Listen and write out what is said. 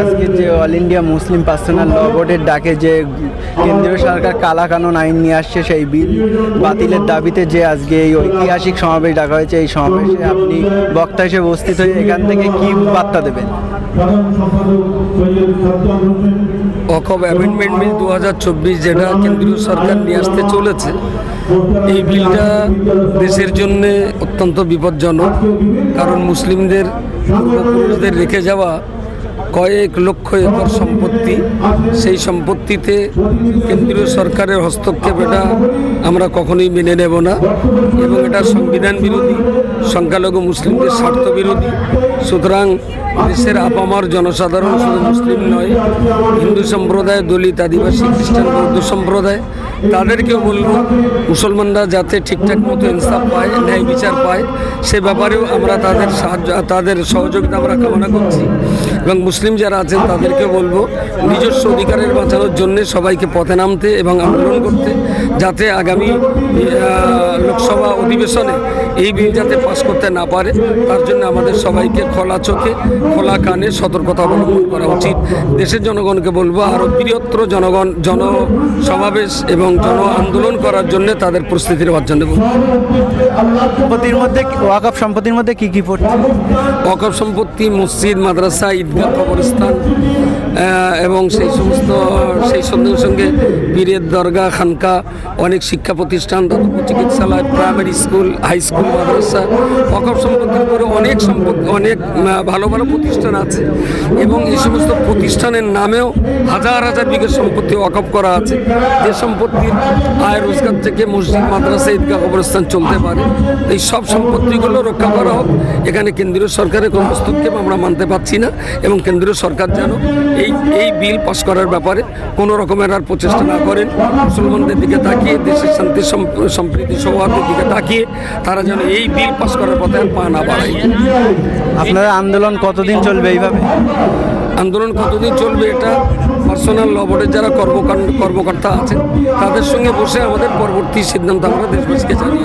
আজকে যে all India Muslim personal law বোর্ডের ডাকে যে কেন্দ্রীয় সরকার কালা কানুন আইন নিয়ে আসছে, সেই বিল বাতিলের দাবিতে যে আজকে এই ঐতিহাসিক সমাবেশ ডাকা হয়েছে, এই সমাবেশে আপনি বক্তা হিসেবে উপস্থিত হয়ে এখান থেকে কি বার্তা দেবেন? অকব অ্যামেন্ডমেন্ট বিল দু হাজার চব্বিশ যেটা কেন্দ্রীয় সরকার নিয়ে আসতে চলেছে, এই বিলটা দেশের জন্য অত্যন্ত বিপজ্জনক, কারণ মুসলিমদের পূর্বপুরুষদের রেখে যাওয়া কয়েক লক্ষ একর সম্পত্তি। সেই সম্পত্তিতে কেন্দ্রীয় সরকারের হস্তক্ষেপ এটা আমরা কখনোই মেনে নেব না। এবং এটা সংবিধান বিরোধী, সংখ্যালঘু মুসলিমদের স্বার্থ বিরোধী। সুতরাং দেশের আপামার জনসাধারণ শুধু মুসলিম নয়, হিন্দু সম্প্রদায়, দলিত, আদিবাসী, খ্রিস্টান, বৌদ্ধ সম্প্রদায়, তাদেরকেও বলব, মুসলমানরা যাতে ঠিকঠাক মতো ইনসাফ পায়, ন্যায় বিচার পায়, সে ব্যাপারেও আমরা তাদের সাহায্য, তাদের সহযোগিতা আমরা কামনা করছি। এবং মুসলিম যারা আছেন তাদেরকে বলব নিজস্ব অধিকারের বাঁচানোর জন্য সবাইকে পথে নামতে এবং আন্দোলন করতে যাতে আগামী লোকসভা অধিবেশনে এই বিল যাতে পাশ করতে না পারে তার জন্য আমাদের সবাইকে খোলা চোখে খোলা কানে সতর্কতা অবলম্বন করা উচিত। দেশের জনগণকে বলব আরও বৃহত্তর জনগণ জনসমাবেশ এবং জন আন্দোলন করার জন্য তাদের প্রস্তুতির জন্য বলব সম্পত্তির মধ্যে ওয়াকফ সম্পত্তির মধ্যে কি কি পড়ছে? অকপ সম্পত্তি মসজিদ মাদ্রাসা ঈদগাহ কবরস্থান আহ, এবং সেই সমস্ত, সেই সঙ্গে সঙ্গে পীরের দরগা খানকা, অনেক শিক্ষা প্রতিষ্ঠান চিকিৎসালয়, প্রাইমারি স্কুল, হাই স্কুল, মাদ্রাসা, অকপ সম্পত্তির উপরে অনেক সম্পত্তি অনেক ভালো ভালো প্রতিষ্ঠান আছে এবং এই সমস্ত প্রতিষ্ঠানের নামেও হাজার হাজার বিঘের সম্পত্তি অকপ করা আছে। যে সম্পত্তির আয় রোজগার থেকে মসজিদ, মাদ্রাসা, ঈদগাহ কবরস্থান চলতে পারে, এই সব সম্পত্তিগুলো রক্ষা করা হোক। এখানে কেন্দ্রীয় সরকারের কোনো হস্তক্ষেপ আমরা মানতে পারছি না এবং কেন্দ্রীয় সরকার যেন এই এই বিল পাস করার ব্যাপারে কোনো রকমের আর প্রচেষ্টা না করেন। মুসলমানদের দিকে তাকিয়ে দেশের শান্তি সম- সম্প্রীতি সৌহার্দের দিকে তাকিয়ে তারা যেন এই বিল পাস করার পথে পা না বাড়ায়। আপনাদের আন্দোলন কতদিন চলবে এইভাবে? আন্দোলন কতদিন চলবে এটা পার্সোনাল ল বোর্ডের যারা কর্মকাণ্ড কর্মকর্তা আছেন তাদের সঙ্গে বসে আমাদের পরবর্তী সিদ্ধান্ত আমরা দেশবাসীকে জানিয়ে